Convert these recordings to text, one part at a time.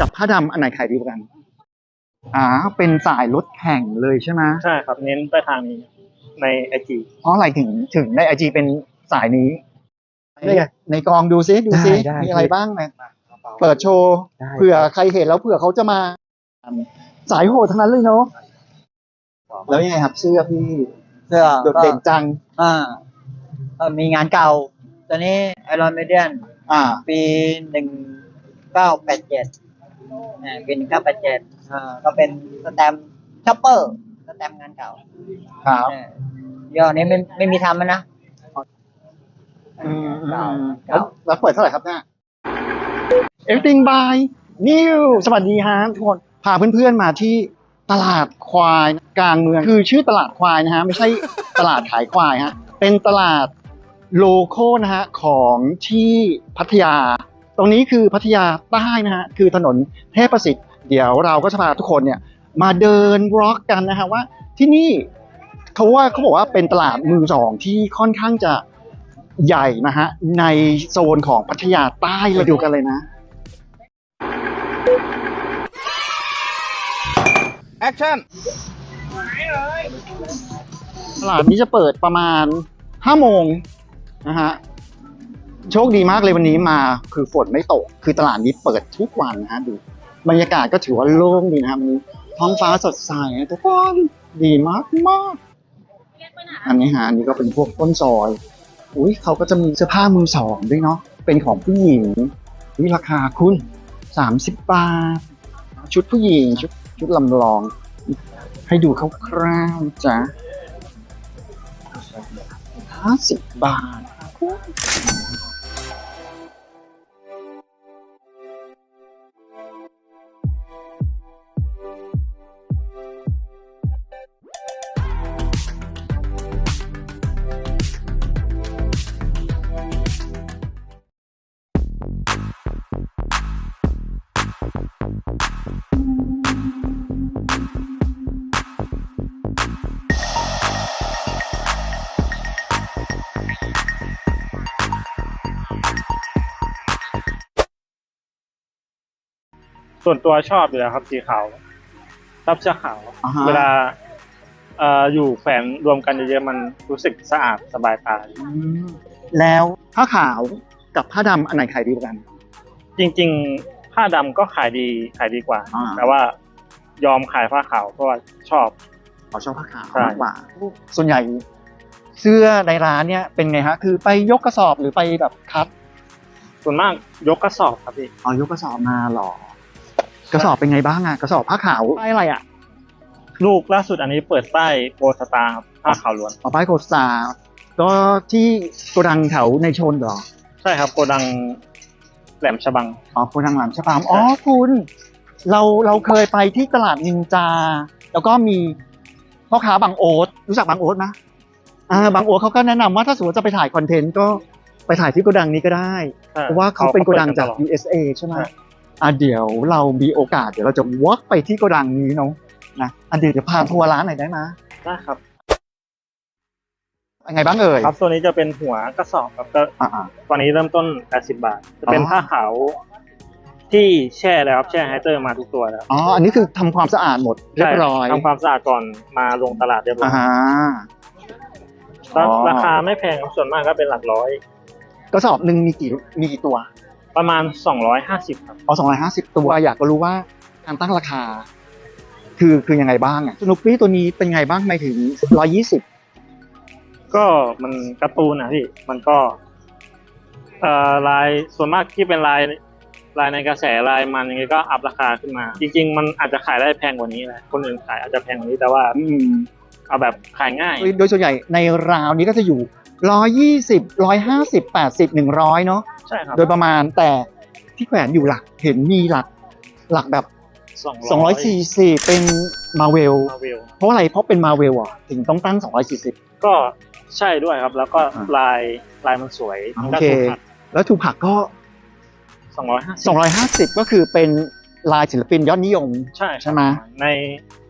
กับผ้าดำอันไหนขายดีกว่ากัน อ่า เป็นสายรถแข่งเลยใช่ไหมใช่ครับ เน้นไปทางนี้ในไอจีเพราะอะไรถึงถึงในไอจีเป็นสายนี้ในในกองดูซิดูซิได้ได้ มีอะไรบ้างนะเปิดโชว์ได้เผื่อใครเห็นแล้วเผื่อเขาจะมา สายโหดทั้งนั้นเลยเนาะแล้วยังไงครับเสื้อพี่เสื้อโดดเด่นจัง อ่าก็มีงานเก่าตัวนี้ไอรอนเมเดียนอ่า ปีหนึ่งเก้าแปดเจ็ด ปีหนึ่งเก้าแปดเจ็ดก็เป็นสแตมป์ช็อปเปอร์สแตมป์งานเก่าครับเออย่อนี้ไม่ไม่มีทำแล้วนะอืมอืมเก่าอืมเก่าแล้วแล้วเปิดเท่าไหร่ครับเนี่ย Everything by New สวัสดีฮะทุกคน พาเพื่อนๆมาที่ตลาดควายกลางเมือง คือชื่อตลาดควายนะฮะ ไม่ใช่ตลาดขายควายฮะ เป็นตลาดโลโก้นะฮะ ของที่พัทยา ตรงนี้คือพัทยาใต้นะฮะคือถนนเทพประสิทธิ์เดี๋ยวเราก็จะพาทุกคนเนี่ยมาเดินวอล์กกันนะฮะว่าที่นี่เขาว่าเขาบอกว่าเป็นตลาดมือสองที่ค่อนข้างจะใหญ่นะฮะในโซนของพัทยาใต้เราดูกันเลยนะ แอคชั่นตลาดนี้จะเปิดประมาณห้าโมงนะฮะ โชคดีมากเลยวันนี้มาคือฝนไม่ตก คือตลาดนี้เปิดทุกวันนะฮะดูบรรยากาศก็ถือว่าโล่งดีนะครับวันนี้ท้องฟ้าสดใสทุกคนดีมากมากอันนี้ฮะอันนี้ก็เป็นพวกต้นซอยอุ้ยเขาก็จะมีเสื้อผ้ามือสองด้วยเนาะเป็นของผู้หญิงอุ้ยราคาคุณสามสิบบาท ชุดผู้หญิงชุดชุดลำลอง ให้ดูคร่าวๆจ้ะห้าสิบบาท ส่วนตัวชอบอยู่แล้วครับสีขาวชอบเสื้อขาว อ่าฮะ เวลาเอ่ออยู่แฝงรวมกันเยอะๆมันรู้สึกสะอาดสบายตาแล้วผ้าขาวกับผ้าดำอันไหนขายดีกว่ากัน จริง ๆ ผ้าดำก็ขายดีขายดีกว่า อ่า แต่ว่ายอมขายผ้าขาวเพราะว่าชอบเราชอบผ้าขาวใช่ มากกว่า ส่วนใหญ่เสื้อในร้านเนี่ยเป็นไงฮะ คือไปยกกระสอบหรือไปแบบคัดส่วนมากยกกระสอบครับพี่ เอายกกระสอบมาหรอ กระสอบเป็นไงบ้างอะกระสอบผ้าขาวป้ายอะไรอะลูกล่าสุดอันนี้เปิดป้ายโกสตาร์ครับผ้าขาวล้วนเอาป้ายโฆษณาก็ที่โกดังแถวในชนเหรอ ใช่ครับโกดังแหลมฉบังอ๋อโกดังหลังชะปามอ๋อคุณ เราเราเคยไปที่ตลาดนินจา แล้วก็มีพ่อค้าบางโอ๊ตรู้จักบางโอ๊ตไหมอ่าบางโอ๊ตเขาก็แนะนำว่าถ้าสมมติจะไปถ่ายคอนเทนต์ก็ไปถ่ายที่โกดังนี้ก็ได้ เพราะว่าเขาเป็นโกดังจาก USA ใช่ไหมใช่ อะเดี๋ยวเรามีโอกาสเดี๋ยวเราจะวอล์กไปที่โกดังนี้เนาะนะอะเดี๋ยวจะพาทัวร์ร้านหน่อยได้ไหมได้ครับยังไงบ้างเอ่ยครับตัวนี้จะเป็นหัวกระสอบครับก็อ่า ตอนนี้เริ่มต้น 80 บาท จะเป็นอ๋อ ผ้าขาวที่แช่แล้วครับแช่ไฮเตอร์มาทุกตัวแล้วอ๋ออันนี้คือทำความสะอาดหมดเรียบร้อยใช่ทำความสะอาดก่อนมาลงตลาดเรียบร้ออ่ายฮะแล้วอ๋อ ราคาไม่แพงครับส่วนมากก็เป็นหลักร้อย กระสอบหนึ่งมีกี่มีกี่ตัว ประมาณ 250ครับ เอาสองร้อยห้าสิบตัวอยากจะรู้ว่าการตั้งราคา คือคือยังไงบ้างอะสนุปปี้ตัวนี้เป็นไงบ้างไม่ถึงร้อยี่สิบก็มันการ์ตูนนะพี่ มันก็เอ่อลายส่วนมากที่เป็นลายลายในกระแสลายมันยังไงก็อัพราคาขึ้นมา จริง ๆ มันอาจจะขายได้แพงกว่านี้แหละคนอื่นขายอาจจะแพงกว่านี้แต่ว่า อืม เอาแบบขายง่าย โดยส่วนใหญ่ในราวนี้ก็จะอยู่ร้อยี่สิบร้อยห้าสิบแปดสิบหนึ่งร้อยเนาะใช่ครับ โดยประมาณแต่ที่แขวนอยู่หลักเห็นมีหลักหลักแบบสองร้อย240เป็นมาเวลมาเวลเพราะอะไรเพราะเป็นมาเวลอะถึงต้องตั้ง240ก็ใช่ด้วยครับ แล้วก็อ่าลายลายมันสวยโอก็เคถูกขัดแล้วถูกผักก็สองร้อยห้าสิบ250ก็คือเป็นลายศิลปินยอดนิยม ใช่ใช่ไหมใน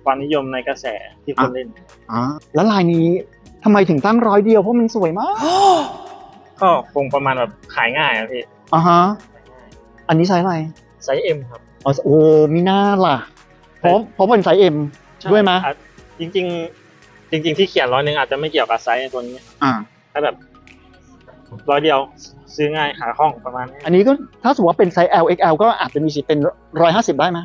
ความนิยมในกระแสที่คนเล่น อ่าแล้วลายนี้ทำไมถึงตั้งร้อยเดียวเพราะมันสวยมากก็คงประมาณแบบขายง่ายอะพี่อ่าฮะอันนี้ใช้อะไรไซส์เอ็มครับ อ๋อโอ้มีหน้าล่ะ เพราะเพราะเป็นไซส์เอ็มด้วยไหมอะจริง ๆ จริง ๆ ที่เขียนร้อยหนึ่งอาจจะไม่เกี่ยวกับไซส์ตัวนี้อ่า ถ้าแบบร้อยเดียวซื้อง่ายหาห้องประมาณนี้อันนี้ก็ถ้าสมมติว่าเป็นไซส์ L XL ก็อาจจะมีสิทธิ์เป็นร้อยห้าสิบได้ไหม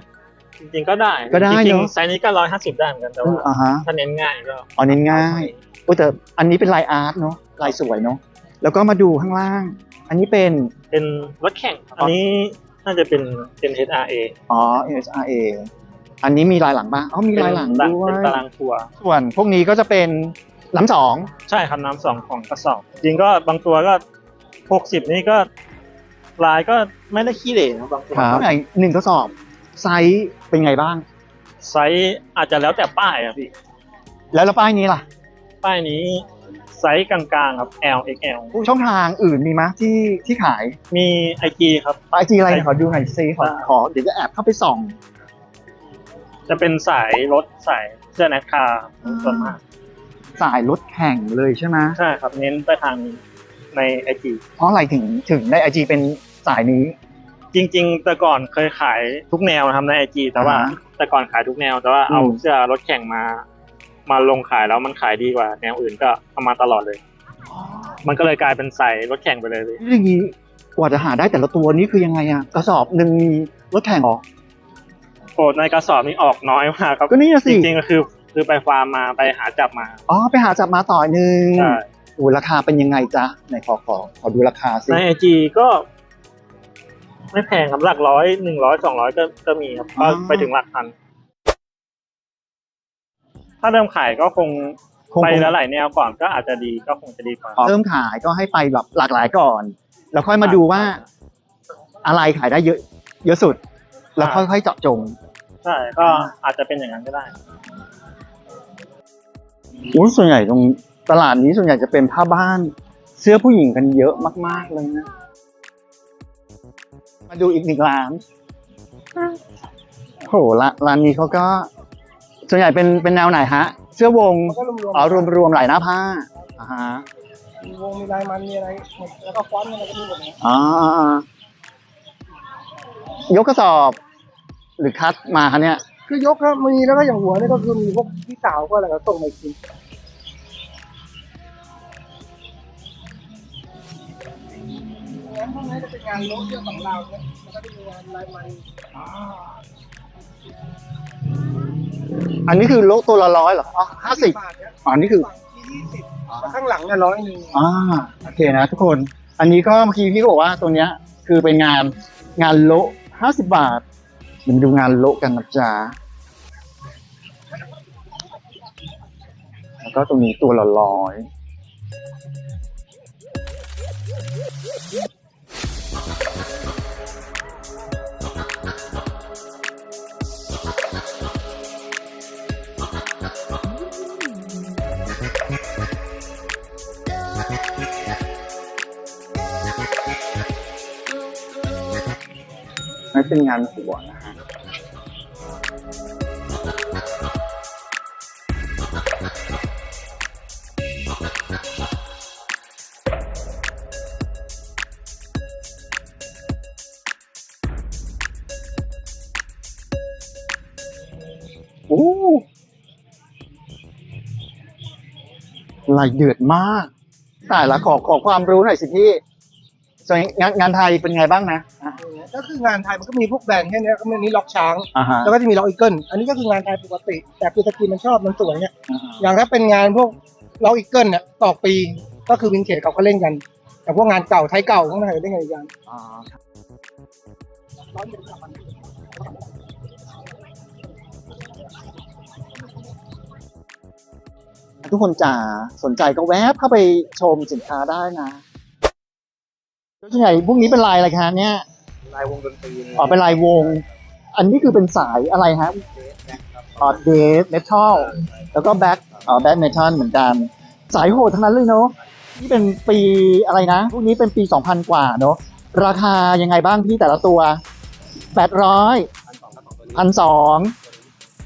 จริงๆก็ได้ก็ได้จริงเนอะๆไซส์นี้ก็ร้อยห้าสิบได้เหมือนกันแต่ว่าอ่าฮะถ้าเน้นง่ายก็อ๋อเน้นง่ายโอ้แต่อันนี้เป็นลายอาร์ตเนาะลายสวยเนาะแล้วก็มาดูข้างล่าง อันนี้เป็นเป็นรถแข่งอันนี้น่าจะเป็นเป็น HRA อ๋อ SRA อันนี้มีลายหลังบ้างอ๋อมีลายหลังเป็นด้วเป็นยตารางทัวร์ส่วนพวกนี้ก็จะเป็นน้ำสองใช่ครับน้ำสองของกระสอบจริงก็บางตัวก็หกสิบนี่ก็ลายก็ไม่ได้ขี้เหร่นะบางตัวครับไหนหนึ่งกระสอบ ไซส์เป็นไงบ้าง ไซส์อาจจะแล้วแต่ป้ายอะพี่ แล้วแล้วป้ายนี้ล่ะ ป้ายนี้ไซส์กลางๆครับ L XL ช่องทางอื่นมีไหมยที่ที่ขายมี IG ครับ ไอจีอะไรไอขอดูหน่อยซิขอได้ขอเดี๋ยวจะแอบเข้าไปส่อง จะเป็นสายรถสายเสื้อแนทคาร์ส่วนมากสายรถแข่งเลยใช่ไหมใช่ครับเน้นไปทางนี้ใน IG เพราะอะไรถึงถึงในไอจีเป็นสายนี้ จริง ๆ แต่ก่อนเคยขายทุกแนวนะครับใน IG แต่ว่าอ่าฮะแต่ก่อนขายทุกแนวแต่ว่าเอาอืมเสื้อรถแข่งมา มาลงขายแล้วมันขายดีกว่า แนวอื่นก็เอามาตลอดเลย มันก็เลยกลายเป็นสายรถแข่งไปเลยพี่อย่างนี้กว่าจะหาได้แต่ละตัวนี้คือยังไงอะกระสอบหนึ่งมีรถแข่งเหรอโอ้ในกระสอบนี่ออกน้อยมากครับก็นี่นะจสิริงๆก็คือคือไปฟาร์มมาไปหาจับมาอ๋อไปหาจับมาต่อหนึ่งใช่โอ้ราคาเป็นยังไงจ๊ะไหนขอขอขอดูราคาสิในไอจีก็ ไม่แพงครับหลักร้อยหนึ่งร้อยสองร้อยก็ก็มีครับก็ไปถึงหลักพัน ถ้าเริ่มขายก็คงคง ไปแล้วหลายแนวก่อนก็อาจจะดีก็คงจะดีกว่า เริ่มขายก็ให้ไปแบบหลากหลายก่อน แล้วค่อยมาดูว่าอะไรขายได้เยอะ เยอะสุด แล้วค่อยๆเจาะจง ใช่ก็อาจจะเป็นอย่างนั้นก็ได้โอ้ส่วนใหญ่ตรงตลาดนี้ส่วนใหญ่จะเป็นผ้าบ้าน เสื้อผู้หญิงกันเยอะมาก ๆเลยนะ มาดูอีกหนึ่งร้านโหร้านร้านนี้เขาก็ ส่วนใหญ่เป็นเป็นแนวไหนฮะ เสื้อวงมันก็รวมๆอ๋อรวมรวมๆหลายหน้าผ้าอ่าฮะมีวงมีลายมันมีอะไรหมดแล้วก็ฟอนต์อะไรก็มีหมดเลยอ๋อยกกระสอบ หรือคัดมาคะเนี่ย คือยกครับมีแล้วก็อย่างหัวนี่ก็คือมีพวกพี่สาวก็อะไรก็ส่งมาอีกที นพวกนี้จะเป็นงานโลกเรื่องของเราเนี่ยแล้วก็จะมีงานลายมันอันนี้คือโลตัวละร้อยเหรออ๋อห้าสิบาทเนี่ยอ๋อนี่คือที่ยี่สิบข้างหลังเนี่ยร้อยหนึ่งอ่าโอเคนะทุกคน อันนี้ก็เมื่อกี้พี่ก็บอกว่าตัวเนี้ย คือเป็นงานงานโละห้าสิบบาทเดี๋ยวมาดูงานโละกันนะจ๊ะแล้วก็ตรงนี้ตัวละร้อย เป็นงานหัวนะฮะโอ้ลายเดือดมากตายละขอขอความรู้หน่อยสิพี่ส่วนงานงานไทยเป็นไงบ้างนะ อะก็คืองานไทยมันก็มีพวกแบรนด์แค่เนี้ยก็มีนี้ล็อกช้าง อ่าฮะ แล้วก็จะมีล็อกอีเกิลอันนี้ก็คืองานไทยปกติ แต่คือสกรีนมันชอบมันสวยเนี่ยอ่าฮะอย่างถ้าเป็นงานพวกล็อกอีเกิลเนี่ยต่อปีก็คือวินเทจเขาก็เล่นกัน แต่พวกงานเก่าไทยเก่าข้างในเล่นกันอีกอย่างอ่าทุกคนจ๋าสนใจก็แวบเข้าไปชมสินค้าได้นะแล้วส่วนใหญ่พวกนี้เป็นลายอะไรคะเนี่ย ลายวงดนตรีอ๋อเป็นลายวง อันนี้คือเป็นสายอะไรฮะอ๋อเดฟเมทัลแล้วก็แบ็คอ๋อแบ็คเมทัลเหมือนกัน สายโหดทั้งนั้นเลยเนาะนี่เป็นปีอะไรนะพวกนี้เป็นปี 2000 กว่าเนาะราคายังไงบ้างพี่แต่ละตัว 800พันสอง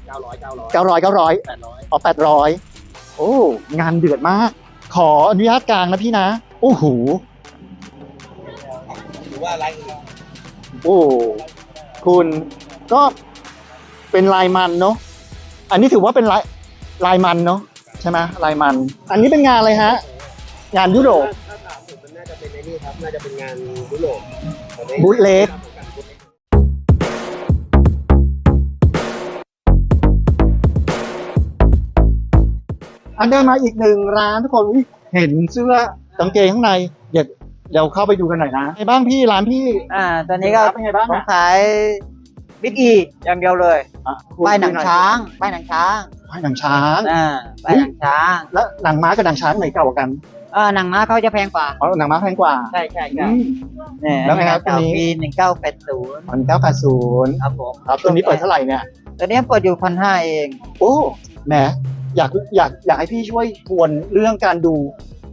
เก้าร้อยเก้าร้อยเก้าร้อยเก้าร้อยแปดร้อยอ๋อแปดร้อยโอ้ งานเดือดมาก ขออนุญาตกลางนะพี่นะ โอ้โห หรือว่าอะไรอื่น โอ้ คุณก็เป็นลายมันเนาะ อันนี้ถือว่าเป็นลายลายมันเนาะใช่ไหมลายมัน อันนี้เป็นงานอะไรฮะ งานยุโรป ถ้าถามผมมันน่าจะเป็นในนี่ครับ น่าจะเป็นงานยุโรปแต่ในบูทเลสอันเดินมาอีกหนึ่งร้านทุกคนอุ๊ยเห็นเสื้อกางเกงข้างในเดี๋ยว เดี๋ยวเข้าไปดูกันหน่อยนะไงบ้างพี่ร้านพี่ อ่า ตอนนี้ก็เป็นไงบ้างผมอะขายบิ๊กอีอย่างเดียวเลยอะป้ายหนังช้างป้ายหนังช้างป้ายหนังช้าง อ่าป้ายหนังช้างแล้วหนังม้ากับหนังช้างไหนเก่ากว่ากันเออหนังม้าเขาจะแพงกว่า อ๋อหนังม้าแพงกว่า ใช่ใช่ใช่อืมเนี่ยแล้วไงครับเก่าตัวนี้ ปีหนึ่งเก้าแปดศูนย์พันเก้าแปดศูนย์ครับผมครับตัวนี้เปิดเท่าไหร่เนี่ย ตัวนี้เปิดอยู่พันห้าเอง โอ้แหมอยากอยากอยากให้พี่ช่วยทวนเรื่องการดู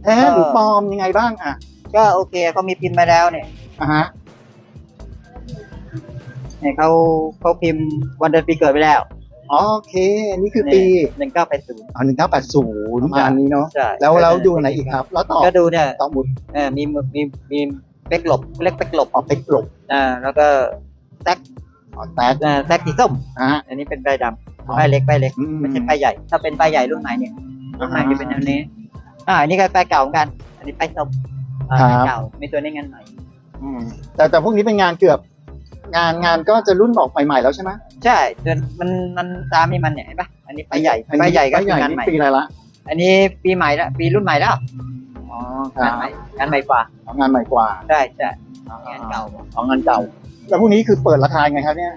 แท้หรือปลอมยังไงบ้างอะ ก็โอเคเขามีพิมพ์มาแล้วเนี่ยอะฮะเนี่ยเขาเขาพิมพ์วันเดือนปีเกิดไปแล้วโอเค อันนี้คือปีหนึ่งเก้าแปดศูนย์อ๋อหนึ่งเก้าแปดศูนย์ประมาณนี้เนาะใช่แล้วแล้วดูอันไหนอีกครับ แล้วต่อก็ดูเนี่ยต่อหมุดเออมีมีมีเป๊กหลบเล็กเป๊กหลบออกไปกลบอ่าแล้วก็แซกอ๋อแตกอ่าแซกสีส้มอะฮะอันนี้เป็นใบดอ๋อำใบเล็กใบเล็กอืมไม่ใช่ใบใหญ่ ถ้าเป็นใบใหญ่รุ่นใหม่เนี่ยรุ่นใหม่จะเป็นอันนี้อ่าอันนี้ก็ใบเก่าเหมือนกัน อันนี้ใบส้มอ่า ครับใบเก่ามีตัวนี้งานใหม่อืมแต่แต่พวกนี้เป็นงานเกือบ งานงานก็จะรุ่นออกใหม่ๆแล้วใช่ไหมใช่จนมันมันตามนี่มันเนี่ยเห็นปะอันนี้ใบใหญ่ใบใหญ่ก็ใบคืใหญ่องานนี่ใหม่ปีอะไรละอันนี้ปีใหม่ละปีรุ่นใหม่แล้วอ๋อครังานบใหม่งานใหม่กว่าอ๋องานใหม่กว่าใช่ใช่งานเก่าอ๋องานเก่า แล้วพวกนี้คือเปิดราคายังไงครับเนี่ย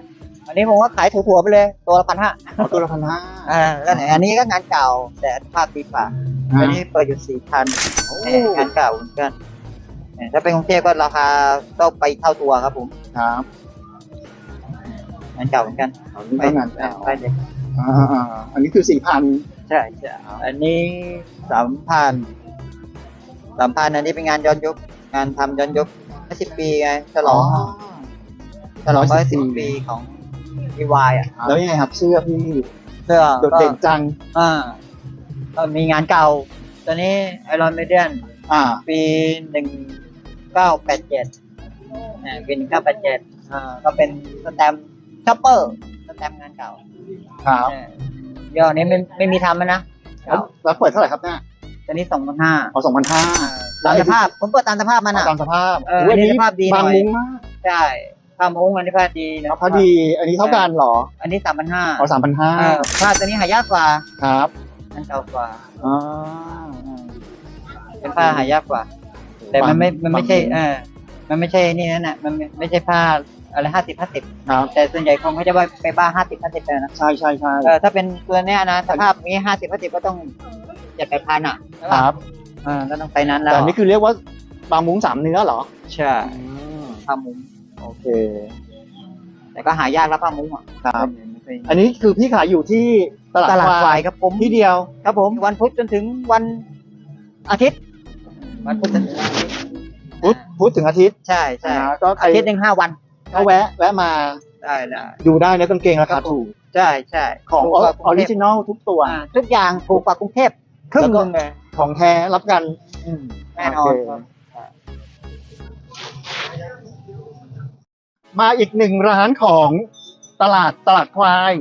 อันนี้ผมว่าขายถั่วๆไปเลยตัวละพันห้าอ๋อตัวละพันห้าอ่าแล้วไหนอันนี้ก็งานเก่าแต่ภาพดีกว่าอันนี้เปิดอยู่สี่พันงานเก่าเหมือนกันเนี่ย ถ้าเป็นกรุงเทพก็ราคาต้องไปเท่าตัวครับผมครับงานเก่าเหมือนกันอันนี้ก็งานเก่าไปเลยอ่าๆอันนี้คือสี่พันใช่ใช่อันนี้สามพันสามพันอันนี้เป็นงานย้อนยุคงานทำย้อนยุคสิบปีไงฉลองฉลองร้อยสิบปีของอีวายอะแล้วยังไงครับเสื้อพี่เสื้อโดดเด่นจังอ่าก็มีงานเก่าตัวนี้ไอรอนเมเดียนอ่าปีหนึ่ง เก้าแปดเจ็ดอ่าปีหนึ่งเก้าแปดเจ็ดอ่าก็เป็นสแตมป์ช็อปเปอร์สแตมป์งานเก่าครับอ่าย่อนี้ไม่ไม่มีทำแล้วนะแล้วแล้วเปิดเท่าไหร่ครับเนี่ยตัวนี้สองพันห้าเอาสองพันห้าตามสภาพผมเปิดตามสภาพมันอะตามสภาพเออโยอันนี้สภาพดีหน่อยบางมุ้งมากใช่ผ้ามุ้งอันนี้ผ้าดีนะพอดี อันนี้เท่ากันเหรออันนี้สามพันห้าเอาสามพันห้าผ้าตัวนี้หายากกว่าครับอันเก่ากว่าอ่าเป็นผ้าหายากกว่า แต่มันไม่มันไม่ใช่เออมันไม่ใช่นี่นั่นน่ะมันไม่ไม่ใช่ผ้าอะไรห้าสิบห้าสิบครับแต่ส่วนใหญ่คงเขาจะว่าไปบ้าห้าสิบห้าสิบเลยนะใช่ใช่ใช่เออถ้าเป็นตัวเนี้ยนะสภาพนี้ห้าสิบห้าสิบก็ต้องเจ็ดแปดพันอะใช่คปะรับเออก็ต้องไปนั้นแล้วแต่อันนี้คือเรียกว่าบางมุ้งสามเนื้อเหรอใช่ผ้ามุ้งโอเค แต่ก็หายากแล้วผ้ามุ้งอะครับไม่เคยอันนี้คือพี่ขายอยู่ที่ตลาดตลาดควาควายยครับผมที่เดียว ครับผมวันพุธจนถึงวันอาทิตย์วันพุธจนถึงวันอาทิตย์ พุธพุธถึงอาทิตย์ใช่ใช่นะก็ใครอาทิตย์หนึ่งห้าวัน ก็แวะ แวะมาได้ได้ดูได้นะกางเกงราคาถูกใช่ใช่ของถูกอกว่าอริจินอลทุกตัวอ่าทุกอย่างถูกกว่ากรุงเทพครึ่งหนึงเลยของแท้รับกันอืมแน่นอนโอเคมาอีกหนึ่งร้านของตลาดตลาดควาย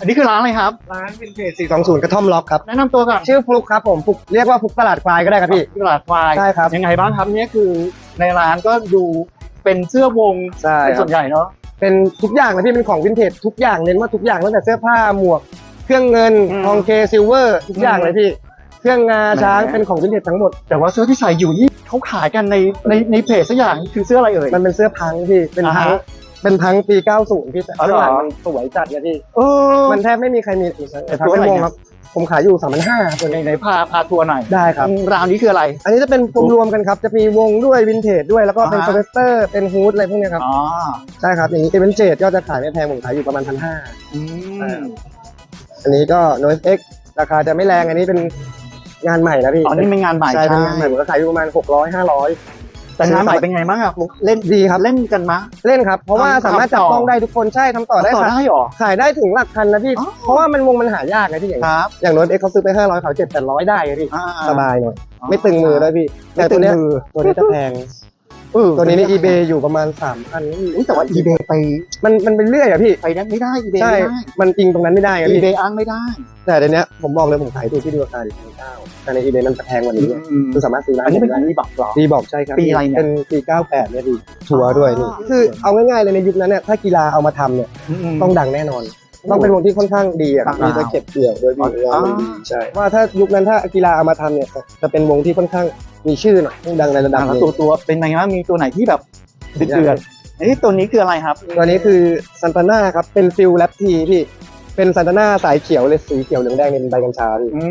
อันนี้คือร้านอะไรครับร้านวินเทจ420 กระท่อมล็อกครับ แนะนำตัวก่อนชื่อฟลุกครับผมฟลุกเรียกว่าฟลุกตลาดควายก็ได้ครับพี่ ตลาดควายใช่ครับ ยังไงบ้างครับเนี่ยคือในร้านก็ดูเป็นเสื้อวงใช่เป็นคส่รับวนใหญ่เนาะเป็นทุกอย่างเลยพี่เป็นของวินเทจทุกอย่างเน้นว่าทุกอย่างตั้งแต่เสื้อผ้าหมวก เครื่องเงินอืมทองเคซิลเวอร์ทุกอย่างเลยพี่ เครื่องงาช้างแหมเป็นของวินเทจทั้งหมด แต่ว่าเสื้อที่ใส่อยู่นี่เขาขายกันในในในเพจสักอย่างคือเสื้ออะไรเอ่ย มันเป็นเสื้อพังพี่เป็นพังอ่าฮะ เป็นพังปี 90 พี่แต่อ๋อเหรอข้างหลังมันสวยจัดเลยพี่เออมันแทบไม่มีใครมีแต่พังตัวอะไรไม่วงเนี่ยครับผมขายอยู่3,500ตัวในนี้ไหนพาพาทัวร์หน่อยได้ครับราวนี้คืออะไร อันนี้จะเป็นรวมๆกันครับ จะมีวงด้วยวินเทจด้วยแล้วก็เป็นอ่าฮะสเวสเตอร์เป็นฮูดอะไรพวกเนี้ยครับอ๋อใช่ครับอย่างนี้เป็นวินเทจก็จะขายไม่แพงผมขายอยู่ประมาณพันห้าอืมอันนี้ก็ Noise X ราคาจะไม่แรงอันนี้เป็นงานใหม่นะพี่อ๋อนี่เป็นงานใหม่ใช่ใช่เป็นงานใหม่ผมก็ขายอยู่ประมาณหกร้อยห้าร้อย แต่งานใหม่เป็นไงบ้างอะเล่นดีครับเล่นกันมะเล่นครับ เพราะว่าทำสามารถจับทำต่อต้องได้ทุกคนใช่ทำต่อได้ต่อครับได้หรอขายได้ถึงหลักพันนะพี่อ๋อเพราะว่ามันวงมันหายากนะพี่อย่างครับอย่างโน้ตเอ็กเขาซื้อไปห้าร้อยเขาเจ็ดแปดร้อยได้อะพี่อ่าสบายหน่อยไม่ตึงมือด้วยพี่ไม่แต่ตึตัวงเนี้ยมือตัวนี้จะแพง เออตัวนี้ใน eBay อยู่ประมาณสามพันอุ๊ยแต่ว่า eBay ไปมันมันเป็นเรื่อยอะพี่ ไปนั้นไม่ได้ eBay ใช่ ไม่ได้ มันจริงตรงนั้นไม่ได้อะพี่ eBay อ้างไม่ได้แต่เดี๋ยวนี้ผมบอกเลยผมขายถูกที่ดูราคาดิพันเก้าแต่ใน eBay มันจะแพงกว่านี้ไงอืมคือสามารถซื้อได้อันนี้เป็นของรีบอกหรอปีบอกใช่ครับปีอะไรเนี่ย เป็นปีเก้าแปดเนี่ยพี่ชัวร์ด้วยนี่อ๋อคือเอาง่ายๆเลยในยุคนั้นเนี่ยถ้ากีฬาเอามาทำเนี่ยมต้องดังแน่นอน ต้องเป็นวงที่ค่อนข้างดีอะต่างมีตะเข็บเกี่ยวด้วยพี่อ๋องานดีใช่ว่าถ้ายุคนั้นถ้ากีฬาเอามาทำเนี่ยจะเป็นวงที่ค่อนข้าง มีชื่อหน่อยต้องดังในระดับอ่าหแล้วนึ่งตัวตัวเป็นไงบ้างมีตัวไหนที่แบบเดือดๆเอ้ยตัวนี้คืออะไรครับตัวนี้คือซันตาน่าครับเป็นฟิลแรปทีพี่เป็นซันตาน่าสายเขียวเลยสีเขียวเหลืองแดงเป็นใบกัญชาพี่อื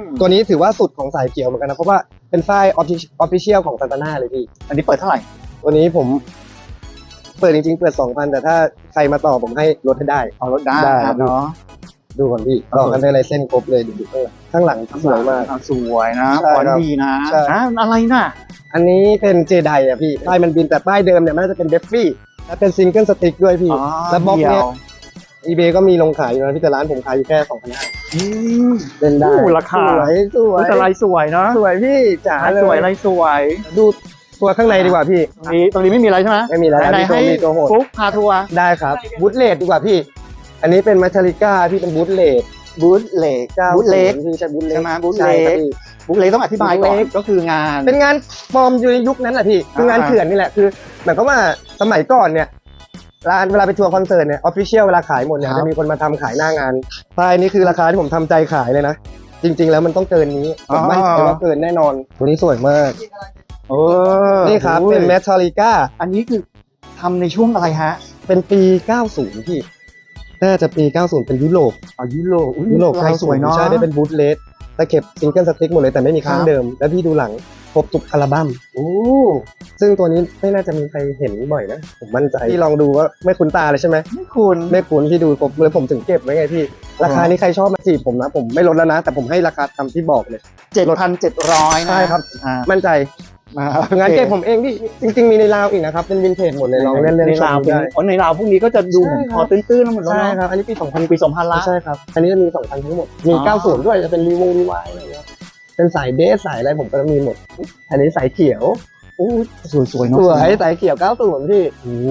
มตัวนี้ถือว่าสุดของสายเขียวเหมือนกันนะเพราะว่าเป็นฝ้ายออฟฟิเชียลของซันตาน่าเลยพี่ อันนี้เปิดเท่าไหร่ตัวนี้ผมเปิดจริงๆเปิดสองพันแต่ถ้าใครมาต่อผมให้ลดให้ได้ เอารถได้ได้ครับ เนาะ ดูก่อนพี่ต่อกันได้ลายเส้นครบเลยดูดูข้างหลังข้างหลังสวยมากอ่สวยนะใช่ขอนครับดีนะใช่อะอะไรน่ะ อันนี้เป็นเจไดอะพี่ป้ายมันบินแต่ป้ายเดิมเนี่ยมันน่าจะเป็นเดฟฟี่และเป็นซิงเกิลสติ๊กด้วยพี่อ๋อแล้วบล็อกเดี่เนี่ยยวอีเบก็มีลงขายอยู่นะพี่แต่ร้านผมขายอยู่แค่สองพันห้าอืมเล่นได้โอ้ราคาสวยสวยอุ๊ยแต่ลายสวยเนาะสวยพี่จ๋าลายเลยสวยลายสวยดูตัวข้างในดีกว่าพี่ตรงนี้ตรงนี้ไม่มีอะไรใช่ไหมไม่มีอะไรไหนมีๆตัวให้มีตัวโหดฟุ๊กพาทัวร์ได้ครับบูทเลดดีกว่าพี่ อันนี้เป็นมาชาริก้าพี่เป็นบูทเลดบูธเล็กเก้าบูธเล็กพี่ใช่บูทเล็กใช่ไหมบูธใช่เล็ครับกพี่บูธเล็กต้องอธิบายก่อบูธเล็นกก็คืองาน เป็นงานฟอร์มอยู่ในยุคนั้นแหละพี่คืองานอ่าเถื่อนนี่แหละคือหมายความว่าสมัยก่อนเนี่ยร้านเวลาไปทัวร์คอนเสิร์ตเนี่ยออฟฟิเชียลเวลาขายหมดเนี่ยครับจะมีคนมาทำขายหน้างานใช่นี่คือราคาที่ผมทำใจขายเลยนะ จริง ๆ แล้วมันต้องเกินนี้ผมมั่นใจว่าเกินแน่นอน ตัวนี้สวยมากเออนี่ครับเป็นเมทัลลิก้าอันนี้คือทำในช่วงอะไรฮะ เป็นปี 90พี่ น่าจะปี 90 เป็นยุโรปอ๋อยุโรปอุ๊ยุโรปลายสวยเนาะใช่ได้เป็นบูทเลสตะเข็บซิงเกิลสติ๊กหมดเลยแต่ไม่มีข้างครับ เดิม แล้วพี่ดูหลังครบทุกอัลบั้ม โอ้ ซึ่งตัวนี้ไม่น่าจะมีใครเห็นบ่อยนะ ผมมั่นใจพี่ลองดูว่าไม่คุ้นตาเลยใช่ไหมไม่คุณ ไม่คุ้นพี่ดูครบเลยผมถึงเก็บไว้ไงพี่ ราคานี้ใครชอบมาจีบผมนะ ผมไม่ลดแล้วนะ แต่ผมให้ราคาตามที่บอกเลยเจ็ดพันเจ็ดร้อยนะใช่ครับ อ่ามั่นใจ มางานเก็บผมเองพี่จริง ๆ มีในลาวอีกนะครับ เป็นวินเทจหมดเลยลองเล่นเล่นในลาวได้อ๋อในลาวพวกนี้ก็จะดูใช่ครับพอตื้นๆแล้วหมดแล้วใช่เนาะครับอันนี้ปีพันปีสองพันละใช่ครับอันนี้จะมี 2,000 ทั้งหมด มีอ๋อ90 ด้วยจะเป็นรีวงรีวายอะไรเงี้ยเป็นสายเดสสายอะไรผมก็มีหมด อันนี้สายเขียวอู้สวยๆเนาะสวยสายเขียว 90 พี่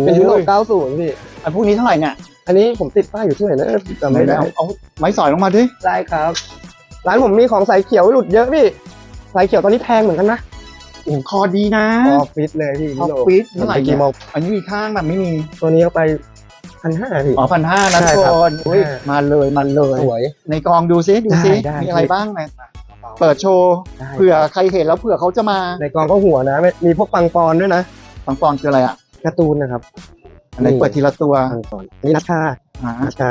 เป็นยุโรป90 พี่อันพวกนี้เท่าไหร่เนี่ยอันนี้ผมติดป้ายอยู่ที่ไหนนะจำไม่ได้เอาเอาไม้สอยลงมาดิได้ครับร้านผมมีของสายเขียวหลุดเยอะพี่สายเขียวตอนนี้แพงเหมือนกันนะ โอ้คอดีนะออฟฟิศเลยพี่ออยุฟโรปฟิศเท่าไหร่ไปเนี่กี่ยโมงอันนี้มีข้างแบบไม่มีตัวนี้เอาไปพันห้าพี่ อ๋อพันห้านะใช่ทุกครับคนอุ้ยอ่ามมาเลยมาเลยสวย ในกองดูซิดูซิได้ได้มีอะไรบ้างนะเปิดโชว์ได้เผื่อใครเห็นแล้วเผื่อเขาจะมา ในกองก็หัวนะ มีพวกปังปอนด้วยนะ ปังปอนคืออะไรอะการ์ตูนนะครับอันไหนเปิดทีละตัวปังปอนอันนี้นัชชาอ่านัชชา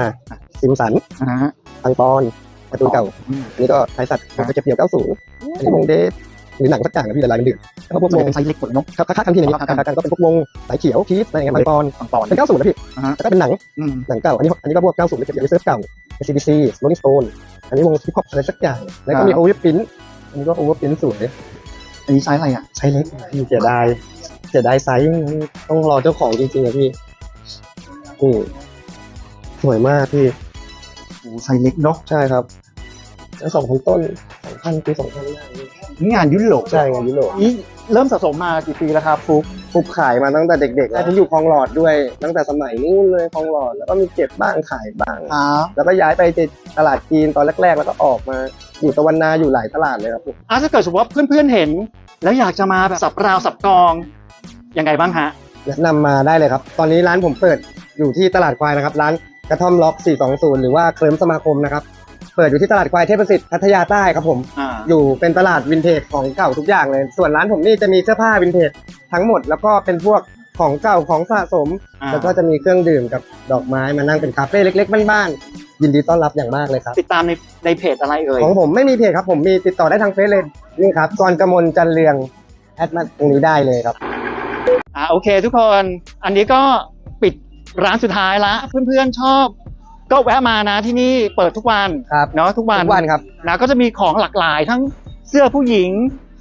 ซิมสันอ่าปังปอนการ์ตูนเก่าอืมอันนี้ก็ไทยสัตว์ไปเก็บเกี่ยว90อันนี้วงเดท หรือหนังสักอย่างนะพี่แต่ลายมันดื้อแล้วก็พวกจะวงเป็นไซส์เล็กกว่าเนกครับคักๆกันที่นี้คักๆกันก็เป็นพวกวงสายเขียวพีชอะไรเงี้ยมังกรปังปอนเป็น90นะพี่อ่าฮะแล้วก็เป็นหนังอืมหนังเก่าอันนี้อันนี้ก็พวก90ไปเก็บเกี่ยวเซิร์ฟเก่า ACDC Rolling Stone อันนี้วงฮิปฮอปอะไรสักอย่างแล้วก็มีอ่าโอเวอร์พินอันนี้ก็โอเวอร์พินสวยอันนี้ไซส์อะไรอะใช้เล็กพี่เสียดายเสียดายไซส์ต้องรอเจ้าของจริงๆอะพี่นี่สวยมากพี่โอ้ไซส์เล็กเนาะใช่ครับแล้วสองพันต้นสองพันปีสองพันได้นี่ งานยุโรปใช่ไงยุโรปนี่เริ่มสะสมมากี่ปีแล้วครับฟุกปุบขายมาตั้งแต่เด็กๆแล้วผมอยู่คลองหลอดด้วย ตั้งแต่สมัยนู้นเลยคลองหลอดแล้วก็มีเก็บบ้างขายบ้างครับแล้วก็ย้ายไปตลาดจีนตอนแรก ๆ แล้วก็ออกมาอยู่ตะวันนาอยู่หลายตลาดเลยครับผมอะถ้าเกิดสมมติว่าเพื่อนๆเห็น แล้วอยากจะมาแบบสับราวสับกองยังไงบ้างฮะแนะนำมาได้เลยครับ ตอนนี้ร้านผมเปิดอยู่ที่ตลาดควายนะครับ ร้านกระท่อมล็อก 420 หรือว่าเคลิมสมาคมนะครับ เปิดอยู่ที่ตลาดควายเทพประสิทธิ์พัทยาใต้ครับผม อ่าอยู่เป็นตลาดวินเทจของเก่าทุกอย่างเลย ส่วนร้านผมนี่จะมีเสื้อผ้าวินเทจทั้งหมด แล้วก็เป็นพวกของเก่าของสะสม อ่าแล้วก็จะมีเครื่องดื่มกับดอกไม้มานั่งเป็นคาเฟ่เล็กๆบ้านๆยินดีต้อนรับอย่างมากเลยครับ ติดตามในในเพจอะไรเอ่ยของผมไม่มีเพจครับผมมีติดต่อได้ทางเฟซเลยนี่ครับกรกมลจันเรืองแอดมาตรงนี้ได้เลยครับ อ่าโอเค ทุกคน อันนี้ก็ปิดร้านสุดท้ายละ เพื่อนๆชอบ ก็แวะมานะที่นี่เปิดทุกวันครับเนาะทุกวันทุกวันครับ นะก็จะมีของหลากหลายทั้งเสื้อผู้หญิง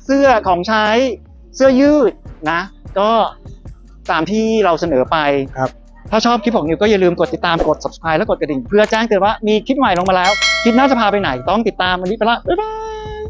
เสื้อของใช้เสื้อยืดนะ ก็ตามที่เราเสนอไปครับ ถ้าชอบคลิปของนิวก็อย่าลืมกดติดตามกด subscribe และกดกระดิ่ง เพื่อแจ้งเตือนว่ามีคลิปใหม่ลงมาแล้ว คลิปหน้าจะพาไปไหนต้องติดตามวันนี้ไปละบ๊ายบาย